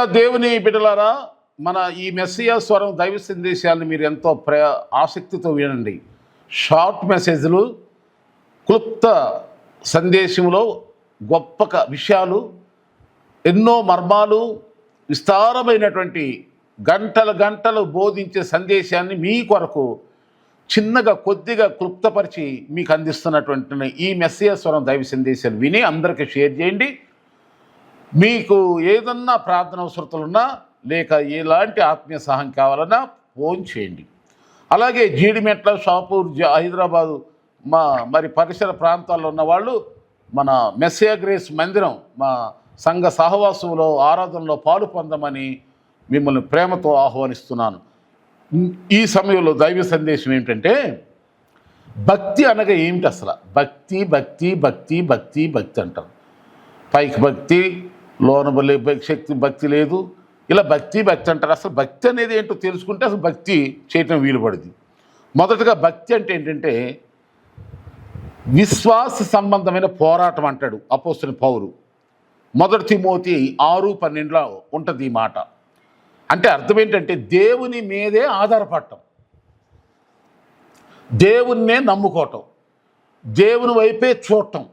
ప్రియ దేవుని బిడ్డలారా మన ఈ మెస్సియా స్వరం దైవ సందేశాలను మీరు ఎంతో ప్ర ఆసక్తితో వినండి. షార్ట్ మెసేజ్లు క్లుప్త సందేశంలో గొప్ప విషయాలు ఎన్నో మర్మాలు విస్తారమైనటువంటి గంటలు గంటలు బోధించే సందేశాన్ని మీ కొరకు చిన్నగా కొద్దిగా క్లుప్తపరిచి మీకు అందిస్తున్నటువంటి ఈ మెస్సియా స్వరం దైవ సందేశాలు విని అందరికీ షేర్ చేయండి. మీకు ఏదన్నా ప్రార్థన అవసరతలున్నా లేక ఎలాంటి ఆత్మీయ సహాయం కావాలన్నా ఫోన్ చేయండి. అలాగే జీడిమెట్ల షాపూర్ హైదరాబాదు మా మరి పరిసర ప్రాంతాల్లో ఉన్న వాళ్ళు మన మెస్సియాగ్రేస్ మందిరం మా సంఘ సహవాసంలో ఆరాధనలో పాలు పొందమని మిమ్మల్ని ప్రేమతో ఆహ్వానిస్తున్నాను. ఈ సమయంలో దైవ సందేశం ఏమిటంటే భక్తి అనగా ఏమిటి అసలు? భక్తి భక్తి భక్తి భక్తి భక్తి అంటారు. పైకి భక్తి లోన శక్తి భక్తి లేదు. ఇలా భక్తి భక్తి అంటారు. అసలు భక్తి అనేది ఏంటో తెలుసుకుంటే అసలు భక్తి చేయటం వీలు పడుతుంది మొదటగా భక్తి అంటే ఏంటంటే విశ్వాస సంబంధమైన పోరాటం అంటాడు అపోస్తుని పౌరు మొదటి తిమోతి ఆరు పన్నెండులో ఉంటుంది ఈ మాట. అంటే అర్థం ఏంటంటే దేవుని మీదే ఆధారపడటం. దేవుణ్ణే నమ్ముకోవటం. దేవుని వైపే చూడటం.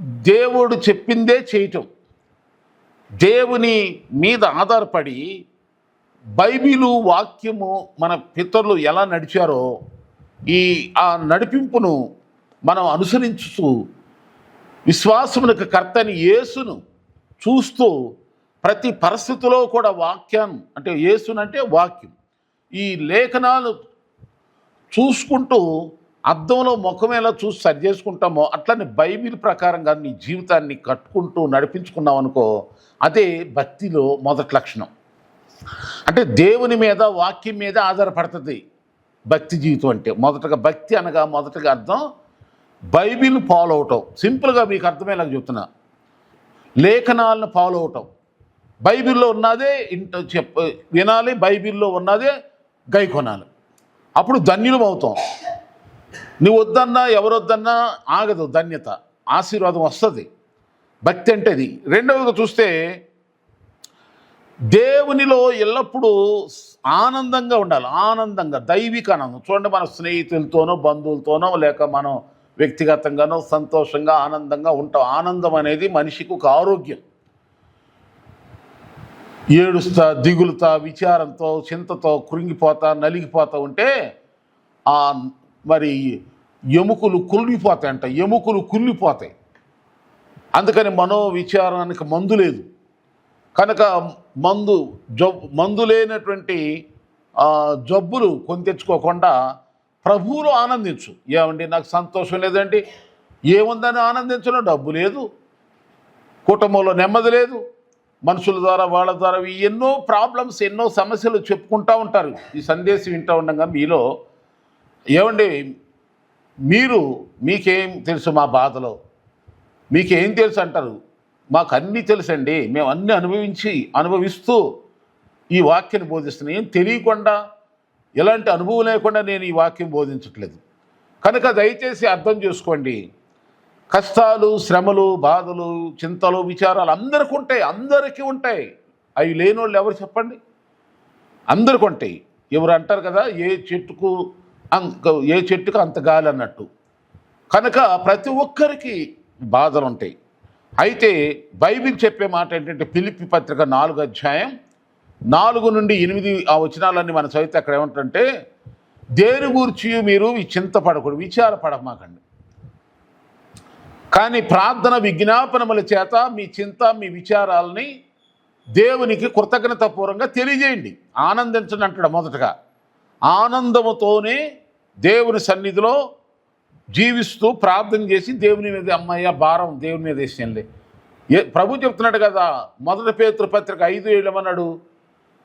దేవుడు చెప్పిందే చేయటం. దేవుని మీద ఆధారపడి బైబిలు వాక్యము మన పితరులు ఎలా నడిచారో ఈ ఆ నడిపింపును మనం అనుసరించుతూ విశ్వాసమునకు కర్తని యేసును చూస్తూ ప్రతి పరిస్థితిలో కూడా వాక్యం అంటే యేసునంటే వాక్యం. ఈ లేఖనాలు చూసుకుంటూ అద్దంలో ముఖం ఎలా చూసి సరి చేసుకుంటామో అట్లనే బైబిల్ ప్రకారంగా నీ జీవితాన్ని కట్టుకుంటూ నడిపించుకున్నావు అనుకో అదే భక్తిలో మొదటి లక్షణం. అంటే దేవుని మీద వాక్యం మీద ఆధారపడుతుంది భక్తి జీవితం అంటే. మొదటగా భక్తి అనగా మొదటగా అర్థం బైబిల్ ఫాలో అవటం. సింపుల్గా మీకు అర్థమయ్యేలాగా చెప్తున్నా. లేఖనాలను ఫాలో అవటం. బైబిల్లో ఉన్నదే ఇంట చెప్ప వినాలి బైబిల్లో ఉన్నదే గైకొనాలి అప్పుడు ధన్యులం అవుతాం. నువ్వు వద్దన్నా ఎవరొద్దన్నా ఆగదు ధన్యత. ఆశీర్వాదం వస్తుంది. భక్తి అంటే అది. రెండవదిగా చూస్తే దేవునిలో ఎల్లప్పుడూ ఆనందంగా ఉండాలి. ఆనందంగా దైవిక ఆనందం. చూడండి మన స్నేహితులతోనో బంధువులతోనో లేక మనం వ్యక్తిగతంగానో సంతోషంగా ఆనందంగా ఉంటాం. ఆనందం అనేది మనిషికి ఒక ఆరోగ్యం. ఏడుస్తా దిగులుతా విచారంతో చింతతో కృంగిపోతా నలిగిపోతూ ఉంటే ఆ మరి ఎముకలు కుళ్ళిపోతాయంట ఎముకలు కుళ్ళిపోతాయి. అందుకని మనో విచారానికి మందు లేదు. కనుక మందు జబ్బు మందు లేనటువంటి జబ్బులు కొని తెచ్చుకోకుండా ప్రభువులు ఆనందించు. ఏమండి? నాకు సంతోషం లేదండి. ఏముందని ఆనందించడం డబ్బు లేదు. కుటుంబంలో నెమ్మది లేదు. మనుషుల ద్వారా వాళ్ళ ద్వారా ఎన్నో ప్రాబ్లమ్స్ ఎన్నో సమస్యలు చెప్పుకుంటూ ఉంటారు. ఈ సందేశం వింటూ ఉండగా మీలో ఏమండి మీరు మీకేం తెలుసు మా బాధలో? మీకేం తెలుసు అంటారు? మాకు అన్నీ తెలుసండి. మేము అన్నీ అనుభవించి అనుభవిస్తూ ఈ వాక్యాన్ని బోధిస్తున్నాం. ఏం తెలియకుండా ఎలాంటి అనుభవం లేకుండా నేను ఈ వాక్యం బోధించట్లేదు. కనుక దయచేసి అర్థం చేసుకోండి. కష్టాలు శ్రమలు బాధలు చింతలు విచారాలు అందరికీ ఉంటాయి. అందరికీ ఉంటాయి. అవి లేని వాళ్ళు ఎవరు చెప్పండి? అందరికీ ఉంటాయి. ఎవరు అంటారు కదా ఏ చెట్టుకు ఏ చెట్టుకు అంత గాలి అన్నట్టు. కనుక ప్రతి ఒక్కరికి బాధలు ఉంటాయి అయితే బైబిల్ చెప్పే మాట ఏంటంటే పిలిపి పత్రిక నాలుగు అధ్యాయం నాలుగు నుండి ఎనిమిది ఆ వచనాలన్నీ మన చదివితే అక్కడ ఏమంటుంటే దేని గూర్చి మీరు చింతపడకూడదు చింతపడకూడదు విచారపడమాకండి. కానీ ప్రార్థన విజ్ఞాపనముల చేత మీ చింత మీ విచారాలని దేవునికి కృతజ్ఞతాపూర్వంగా తెలియజేయండి. ఆనందించండి అంటాడు మొదటగా. ఆనందముతోనే దేవుని సన్నిధిలో జీవిస్తూ ప్రార్థన చేసి దేవుని మీద అమ్మయ్య భారం దేవుని మీద వేసేయండి. ఏ ప్రభు చెప్తున్నాడు కదా మొదటి పేతృ పత్రిక ఐదు ఏళ్ళమన్నాడు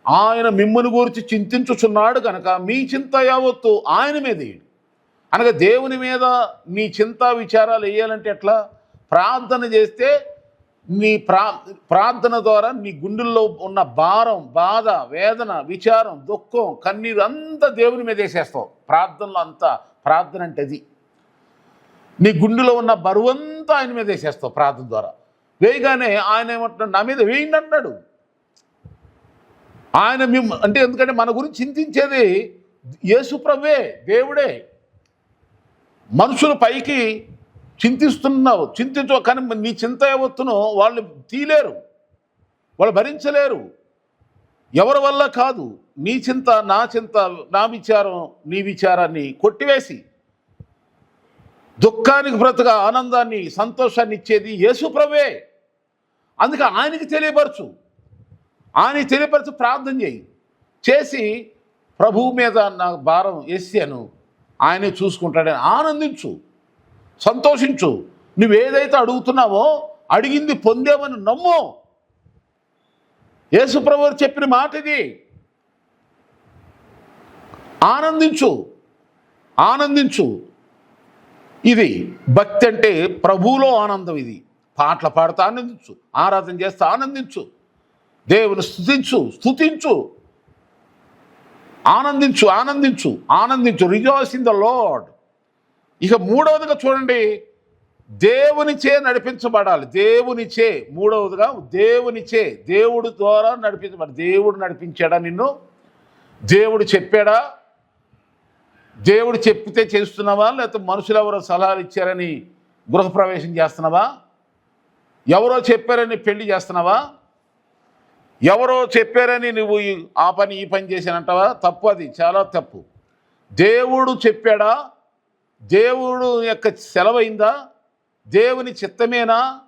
ఆయన మిమ్మల్ని గురించి చింతించుచున్నాడు కనుక మీ చింత యావత్తు ఆయన మీద వేయండి. అనగా దేవుని మీద నీ చింత విచారాలు వేయాలంటే ఎట్లా? ప్రార్థన చేస్తే నీ ప్రా ప్రార్థన ద్వారా నీ గుండెల్లో ఉన్న భారం బాధ వేదన విచారం దుఃఖం కన్నీరు అంతా దేవుని మీద వేసేస్తావు. ప్రార్థనలో అంతా ప్రార్థన అంటే అది. నీ గుండెలో ఉన్న బరువంతా ఆయన మీద వేసేస్తావు ప్రార్థన ద్వారా. వేయగానే ఆయన ఏమంటున్నాడు నా మీద వేయండి అంటున్నాడు. ఆయన మిమ్ అంటే ఎందుకంటే మన గురించి చింతించేది యేసుప్రవ్వే దేవుడే. మనుషుల పైకి చింతిస్తున్నావు చింతించు కానీ నీ చింత యావత్తును వాళ్ళు తీలేరు వాళ్ళు భరించలేరు. ఎవరి వల్ల కాదు? నీ చింత నా చింత నా విచారం నీ విచారాన్ని కొట్టివేసి దుఃఖానికి బ్రతుగా ఆనందాన్ని సంతోషాన్ని ఇచ్చేది యేసుప్రభే అందుకే ఆయనకి తెలియపరచు. ఆయన తెలియపరచు ప్రార్థన చేయి. చేసి ప్రభువు మీద నా భారం వేసాను ఆయనే చూసుకుంటాడని ఆనందించు. సంతోషించు. నువ్వేదైతే అడుగుతున్నావో అడిగింది పొందేవని నమ్ము. యేసుప్రభు చెప్పిన మాట ఇది. ఆనందించు. ఆనందించు. ఇది భక్తి అంటే ప్రభువులో ఆనందం ఇది. పాటలు పాడుతూ ఆనందించు. ఆరాధన చేస్తూ ఆనందించు. దేవుని స్థుతించు స్థుతించు. ఆనందించు ఆనందించు. ఆనందించు. రిజాయిస్ ఇన్ ద లార్డ్ ఇక మూడవదిగా చూడండి దేవునిచే నడిపించబడాలి. దేవునిచే మూడవదిగా దేవునిచే దేవుడు ద్వారా నడిపించబడాలి. దేవుడు నడిపించాడా నిన్ను? దేవుడు చెప్పాడా? దేవుడు చెప్తే చేస్తున్నావా? లేకపోతే మనుషులు ఎవరో సలహాలు ఇచ్చారని గృహప్రవేశం చేస్తున్నావా? ఎవరో చెప్పారని పెళ్ళి చేస్తున్నావా? ఎవరో చెప్పారని నువ్వు ఈ- ఆ పని ఈ పని చేశానంటావా? తప్పు అది చాలా తప్పు. దేవుడు చెప్పాడా? దేవుడు యొక్క సెలవైందా? దేవుని చిత్తమేనా?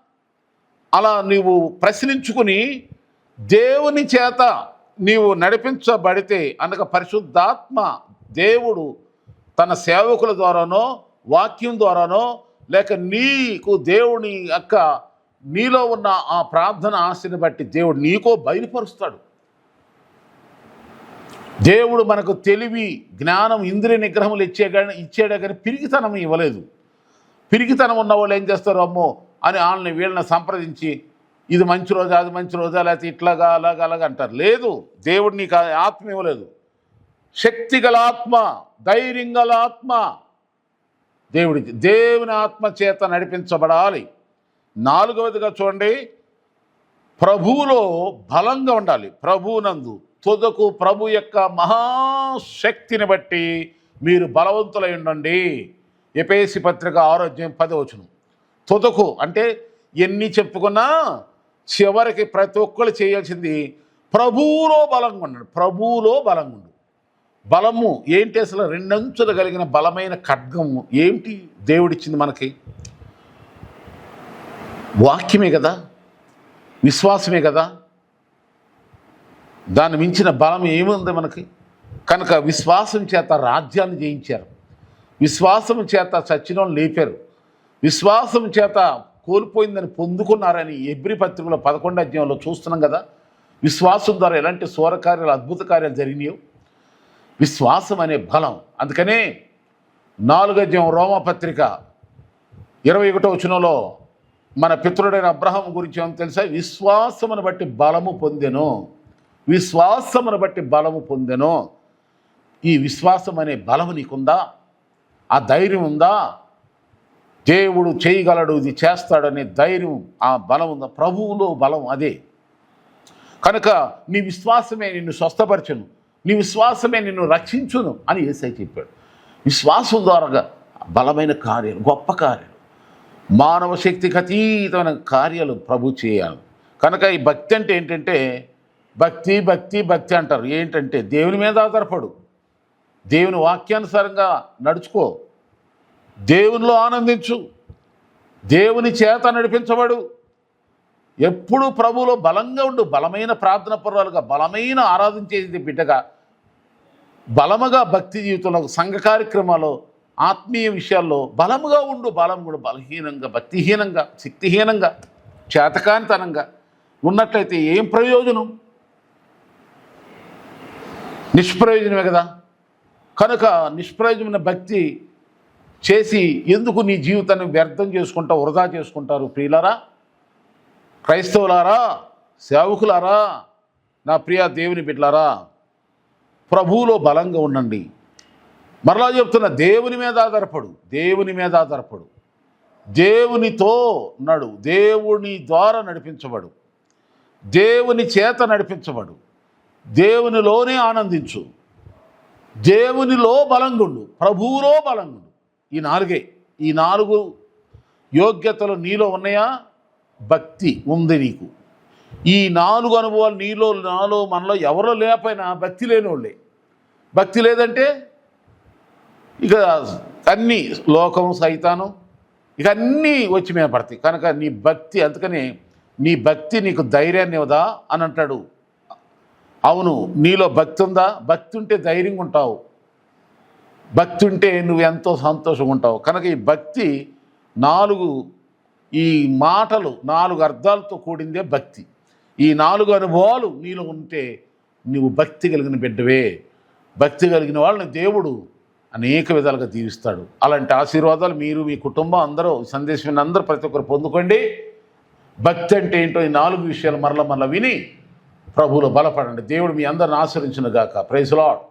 అలా నీవు ప్రశ్నించుకుని దేవుని చేత నీవు నడిపించబడితే అనగా పరిశుద్ధాత్మ దేవుడు తన సేవకుల ద్వారానో వాక్యం ద్వారానో లేక నీకు దేవుని యొక్క నీలో ఉన్న ఆ ప్రార్థన ఆశని బట్టి దేవుడు నీకో బయలుపరుస్తాడు. దేవుడు మనకు తెలివి జ్ఞానం ఇంద్రియ నిగ్రహములు ఇచ్చే కానీ ఇచ్చాడే కానీ పిరిగితనం ఇవ్వలేదు. పిరిగితనం ఉన్న వాళ్ళు ఏం చేస్తారు? అమ్మో! అని వాళ్ళని వీళ్ళని సంప్రదించి ఇది మంచి రోజా అది మంచి రోజా లేకపోతే ఇట్లాగా అలాగా అలాగా అంటారు. లేదు. దేవుడు నీకు ఆత్మ ఇవ్వలేదు. శక్తి గల ఆత్మ ధైర్యం గల ఆత్మ. దేవుడికి దేవుని ఆత్మ చేత నడిపించబడాలి. నాలుగవదిగా చూడండి. ప్రభువులో బలంగా ఉండాలి. ప్రభువునందు తుదకు ప్రభు యొక్క మహాశక్తిని బట్టి మీరు బలవంతులై ఉండండి. ఎపేసి పత్రిక ఆరోగ్యం పదవచనం తుదకు అంటే ఎన్ని చెప్పుకున్నా చివరికి ప్రతి ఒక్కరు చేయాల్సింది ప్రభువులో బలంగా ఉండండి. ప్రభువులో బలంగా ఉండు. బలము ఏంటి అసలు? రెండంచులు కలిగిన బలమైన ఖడ్గము. ఏంటి దేవుడిచ్చింది మనకి? వాక్యమే కదా? విశ్వాసమే కదా? దాన్ని మించిన బలం ఏముంది మనకి? కనుక విశ్వాసం చేత రాజ్యాన్ని జయించారు. విశ్వాసం చేత చచ్చిన లేపారు. విశ్వాసం చేత కోల్పోయిందని పొందుకున్నారని ఎబ్రి పత్రికలో పదకొండు అధ్యాయంలో చూస్తున్నాం కదా. విశ్వాసం ద్వారా ఎలాంటి సూర కార్యాలు అద్భుత కార్యాలు జరిగినాయో? విశ్వాసం అనే బలం. అందుకనే నాలుగు రోమపత్రిక ఇరవై ఒకటో వచనంలో మన పితృడైన అబ్రహం గురించి ఏమో తెలుసా? విశ్వాసమును బట్టి బలము పొందెను. విశ్వాసమును బట్టి బలము పొందెను. ఈ విశ్వాసం అనే బలము నీకుందా? ఆ ధైర్యం ఉందా? దేవుడు చేయగలడు ఇది చేస్తాడనే ధైర్యం ఆ బలం ఉందా? ప్రభువులో బలం అదే. కనుక నీ విశ్వాసమే నిన్ను స్వస్థపరచును. నీ విశ్వాసమే నిన్ను రక్షించును అని ఏసై చెప్పాడు. విశ్వాసం ద్వారా బలమైన కార్యాలు గొప్ప కార్యాలు మానవ శక్తికి అతీతమైన కార్యాలు ప్రభు చేయాలి. కనుక ఈ భక్తి అంటే ఏంటంటే భక్తి భక్తి భక్తి అంటారు. ఏంటంటే దేవుని మీద ఆధారపడు. దేవుని వాక్యానుసారంగా నడుచుకో. దేవునిలో ఆనందించు. దేవుని చేత నడిపించబడు. ఎప్పుడు ప్రభువులో బలంగా ఉండు. బలమైన ప్రార్థన పర్వాలుగా బలమైన ఆరాధించేది బిడ్డగా బలముగా భక్తి జీవితంలో సంఘ కార్యక్రమాల్లో ఆత్మీయ విషయాల్లో బలముగా ఉండు. బలం కూడా బలహీనంగా భక్తిహీనంగా శక్తిహీనంగా చేతకానితనంగా ఉన్నట్లయితే ఏం ప్రయోజనం? నిష్ప్రయోజనమే కదా? కనుక నిష్ప్రయోజనమైన భక్తి చేసి ఎందుకు నీ జీవితాన్ని వ్యర్థం చేసుకుంటా వృధా చేసుకుంటారు ప్రియులారా? క్రైస్తవులారా సేవకులారా నా ప్రియ దేవుని బిడ్డలారా ప్రభువులో బలంగా ఉండండి. మరలా చెప్తున్న దేవుని మీద ఆధారపడు దేవుని మీద ఆధారపడు. దేవునితో నడు దేవుని ద్వారా నడిపించబడు. దేవుని చేత నడిపించబడు. దేవునిలోనే ఆనందించు. దేవునిలో బలంగుండు. ప్రభువులో బలంగుండు. ఈ నాలుగే. ఈ నాలుగు యోగ్యతలు నీలో ఉన్నాయా? భక్తి ఉంది నీకు. ఈ నాలుగు అనుభవాలు నీలో నాలో మనలో ఎవరో లేకపోయినా భక్తి లేని వాళ్ళే భక్తి లేదంటే ఇక అన్నీ లోకం సైతానం ఇక అన్నీ వచ్చి మీద పడతాయి. కనుక నీ భక్తి అందుకని నీ భక్తి నీకు ధైర్యాన్ని ఇవ్వదా? అని అంటాడు అవును నీలో భక్తి ఉందా భక్తి ఉంటే ధైర్యంగా ఉంటావు భక్తి ఉంటే నువ్వు ఎంతో సంతోషంగా ఉంటావు కనుక ఈ భక్తి నాలుగు ఈ మాటలు నాలుగు అర్థాలతో కూడిందే భక్తి. ఈ నాలుగు అనుభవాలు నీలో ఉంటే నువ్వు భక్తి కలిగిన బిడ్డవే. భక్తి కలిగిన వాళ్ళని దేవుడు అనేక విధాలుగా దీవిస్తాడు. అలాంటి ఆశీర్వాదాలు మీరు మీ కుటుంబం అందరూ సందేశం అందరూ ప్రతి ఒక్కరు పొందుకోండి. భక్తి అంటే ఏంటో ఈ నాలుగు విషయాలు మరల మరల విని ప్రభువులో బలపడండి. దేవుడు మీ అందరిని ఆశ్రయించిన గాక. Praise lord